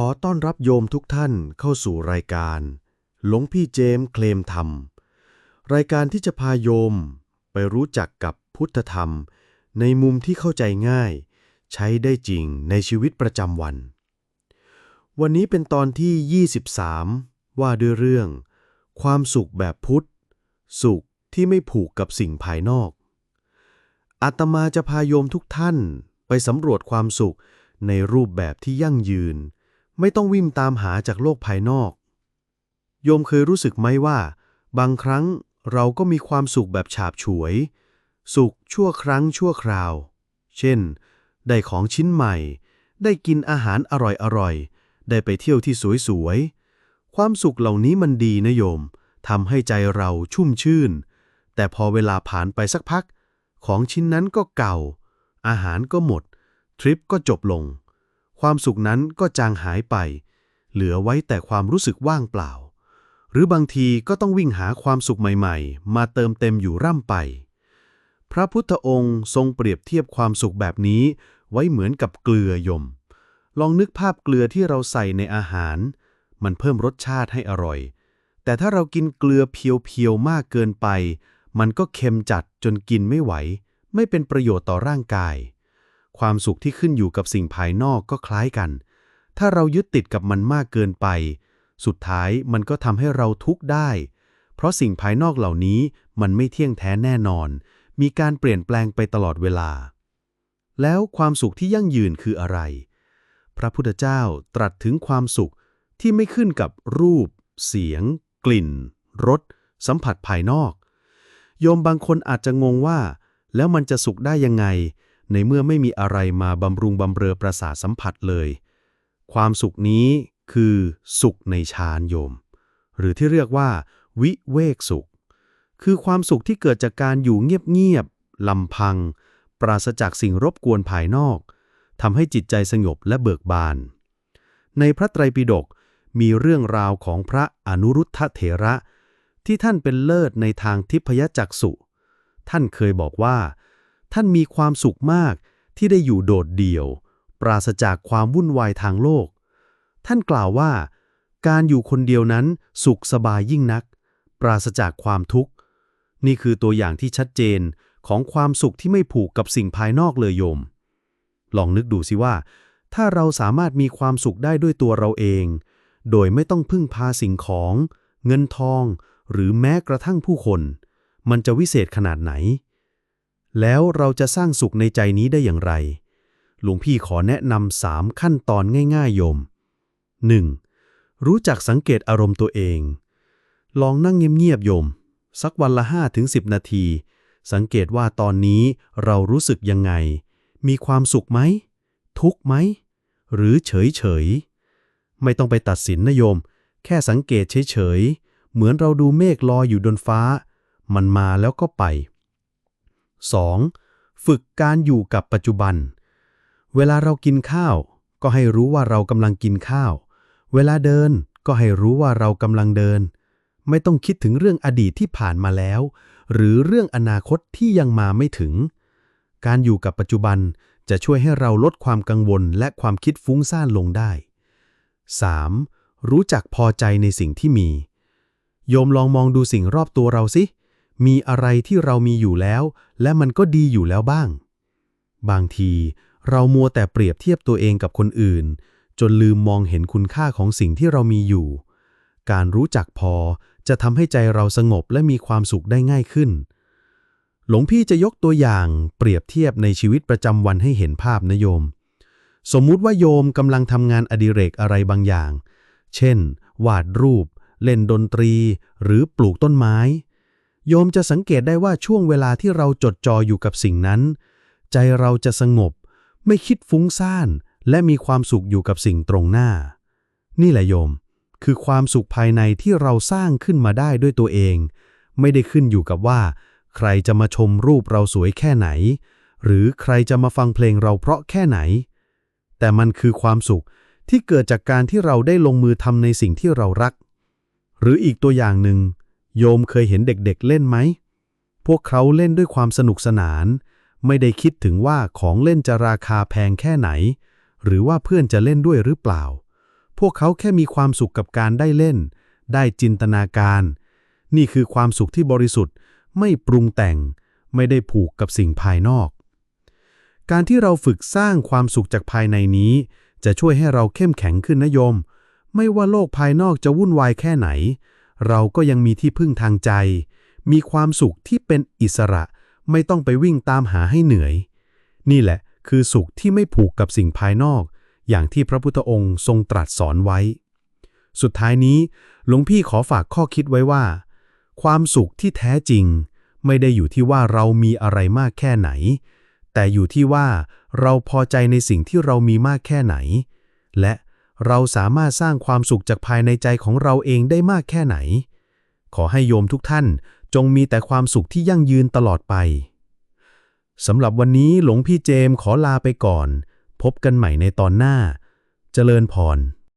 ขอต้อนรับโยมทุกท่านเข้าสู่รายการ หลวงพี่เจมส์เคลมธรรม รายการที่จะพาโยม ไปรู้จักกับพุทธธรรม ในมุมที่เข้าใจง่าย ใช้ได้จริงในชีวิตประจำวัน วันนี้เป็นตอนที่ 23 ว่าด้วยเรื่อง ความสุขแบบพุทธ สุขที่ไม่ผูกกับสิ่งภายนอก อาตมาจะพาโยมทุกท่านไปสำรวจความสุขในรูปแบบที่ยั่งยืน ไม่ต้องวิ่งตามหาจากโลกภายนอก โยมเคยรู้สึกไหมว่า บางครั้งเราก็มีความสุขแบบฉาบฉวย สุขชั่วครั้งชั่วคราว เช่น ได้ของชิ้นใหม่ ได้กินอาหารอร่อยๆ ได้ไปเที่ยวที่สวยๆ ความสุขเหล่านี้มันดีนะโยมทำให้ใจเราชุ่มชื่น แต่พอเวลาผ่านไปสักพัก ของชิ้นนั้นก็เก่า อาหารก็หมด ทริปก็จบลง ความสุขนั้นก็จางหายไป เหลือไว้แต่ความรู้สึกว่างเปล่า หรือบางทีก็ต้องวิ่งหาความสุขใหม่ๆ มาเติมเต็มอยู่ร่ำไป พระพุทธองค์ทรงเปรียบเทียบความสุขแบบนี้ ไว้เหมือนกับเกลือยม ลองนึกภาพเกลือที่เราใส่ในอาหาร มันเพิ่มรสชาติให้อร่อย แต่ถ้าเรากินเกลือเพียวๆมากเกินไป มันก็เค็มจัดจนกินไม่ไหว ไม่เป็นประโยชน์ต่อร่างกาย ความสุขที่ขึ้นอยู่กับสิ่งภายนอกก็คล้ายกัน ถ้าเรายึดติดกับมันมากเกินไป สุดท้ายมันก็ทำให้เราทุกข์ได้ เพราะสิ่งภายนอกเหล่านี้มันไม่เที่ยงแท้แน่นอน มีการเปลี่ยนแปลงไปตลอดเวลา แล้วความสุขที่ยั่งยืนคืออะไร พระพุทธเจ้าตรัสถึงความสุขที่ไม่ขึ้นกับรูป เสียง กลิ่น รส สัมผัสภายนอก โยมบางคนอาจจะงงว่า แล้วมันจะสุขได้ยังไง ในเมื่อไม่มีอะไรมาบำรุงบำเรอประสาทสัมผัสเลย ความสุขนี้คือสุขในฌานโยม หรือที่เรียกว่า วิเวกสุข คือความสุขที่เกิดจากการอยู่เงียบๆลำพัง ปราศจากสิ่งรบกวนภายนอกทำให้จิตใจสงบและเบิกบาน ในพระไตรปิฎกมีเรื่องราวของพระอนุรุทธเถระ ที่ท่านเป็นเลิศในทางทิพยจักษุ ท่านเคยบอกว่า ท่านมีความสุขมากที่ได้อยู่โดดเดี่ยว ปราศจากความวุ่นวายทางโลก ท่านกล่าวว่า การอยู่คนเดียวนั้นสุขสบายยิ่งนัก ปราศจากความทุกข์ นี่คือตัวอย่างที่ชัดเจนของความสุขที่ไม่ผูกกับสิ่งภายนอกเลยโยม ลองนึกดูสิว่า ถ้าเราสามารถมีความสุขได้ด้วยตัวเราเอง โดยไม่ต้องพึ่งพาสิ่งของ เงินทอง หรือแม้กระทั่งผู้คน มันจะวิเศษขนาดไหน แล้วเราจะสร้างสุขในใจนี้ได้อย่างไร หลวงพี่ขอแนะนำสามขั้นตอนง่ายๆโยม 1. รู้จักสังเกตอารมณ์ตัวเอง ลองนั่งเงียบๆโยม สักวันละ5ถึง10 นาที สังเกตว่าตอนนี้เรารู้สึกยังไง มีความสุขไหม ทุกข์ไหม หรือเฉยเฉยๆ ไม่ต้องไปตัดสินนะโยม แค่สังเกตเฉยเฉยๆ เหมือนเราดูเมฆลอยอยู่บนฟ้า มันมาแล้วก็ไป 2. ฝึกการอยู่กับปัจจุบัน เวลาเรากินข้าว ก็ให้รู้ว่าเรากำลังกินข้าว เวลาเดินก็ให้รู้ว่าเรากำลังเดิน ไม่ต้องคิดถึงเรื่องอดีตที่ผ่านมาแล้ว หรือเรื่องอนาคตที่ยังมาไม่ถึง การอยู่กับปัจจุบันจะช่วยให้เราลดความกังวลและความคิดฟุ้งซ่านลงได้ 3. รู้จักพอใจในสิ่งที่มี โยมลองมองดูสิ่งรอบตัวเราสิ มีอะไรที่เรามีอยู่แล้ว และมันก็ดีอยู่แล้วบ้าง บางที เรามัวแต่เปรียบเทียบตัวเองกับคนอื่น จนลืมมองเห็นคุณค่าของสิ่งที่เรามีอยู่ การรู้จักพอจะทำให้ใจเราสงบและมีความสุขได้ง่ายขึ้น หลวงพี่จะยกตัวอย่างเปรียบเทียบในชีวิตประจำวันให้เห็นภาพนะโยม สมมุติว่าโยมกำลังทำงานอดิเรกอะไรบางอย่าง เช่น วาดรูป เล่นดนตรี หรือปลูกต้นไม้ โยมจะสังเกตได้ว่าช่วงเวลาที่เราจดจ่ออยู่กับสิ่งนั้น ใจเราจะสงบ ไม่คิดฟุ้งซ่าน และมีความสุขอยู่กับสิ่งตรงหน้า นี่แหละโยม คือความสุขภายในที่เราสร้างขึ้นมาได้ด้วยตัวเอง ไม่ได้ขึ้นอยู่กับว่า ใครจะมาชมรูปเราสวยแค่ไหน หรือใครจะมาฟังเพลงเราเพราะแค่ไหน แต่มันคือความสุขที่เกิดจากการที่เราได้ลงมือทำในสิ่งที่เรารัก หรืออีกตัวอย่างหนึ่ง โยมเคยเห็นเด็กๆเล่นไหม พวกเขาเล่นด้วยความสนุกสนาน ไม่ได้คิดถึงว่าของเล่นจะราคาแพงแค่ไหน หรือว่าเพื่อนจะเล่นด้วยหรือเปล่าพพวกเขาแค่มีความสุขกับการได้เล่น ได้จินตนาการ นี่คือความสุขที่บริสุทธิ์ ไม่ปรุงแต่ง ไม่ได้ผูกกับสิ่งภายนอก การที่เราฝึกสร้างความสุขจากภายในนี้ จะช่วยให้เราเข้มแข็งขึ้นนะโยม ไม่ว่าโลกภายนอกจะวุ่นวายแค่ไหน เราก็ยังมีที่พึ่งทางใจ มีความสุขที่เป็นอิสระ ไม่ต้องไปวิ่งตามหาให้เหนื่อย นี่แหละคือสุขที่ไม่ผูกกับสิ่งภายนอก อย่างที่พระพุทธองค์ทรงตรัสสอนไว้ สุดท้ายนี้หลวงพี่ขอฝากข้อคิดไว้ว่า ความสุขที่แท้จริง ไม่ได้อยู่ที่ว่าเรามีอะไรมากแค่ไหน แต่อยู่ที่ว่าเราพอใจในสิ่งที่เรามีมากแค่ไหน และ เราสามารถสร้างความสุขจากภายในใจของเราเองได้มากแค่ไหน ขอให้โยมทุกท่านจงมีแต่ความสุขที่ยั่งยืนตลอดไป สำหรับวันนี้หลวงพี่เจมส์ขอลาไปก่อน พบกันใหม่ในตอนหน้า เจริญพร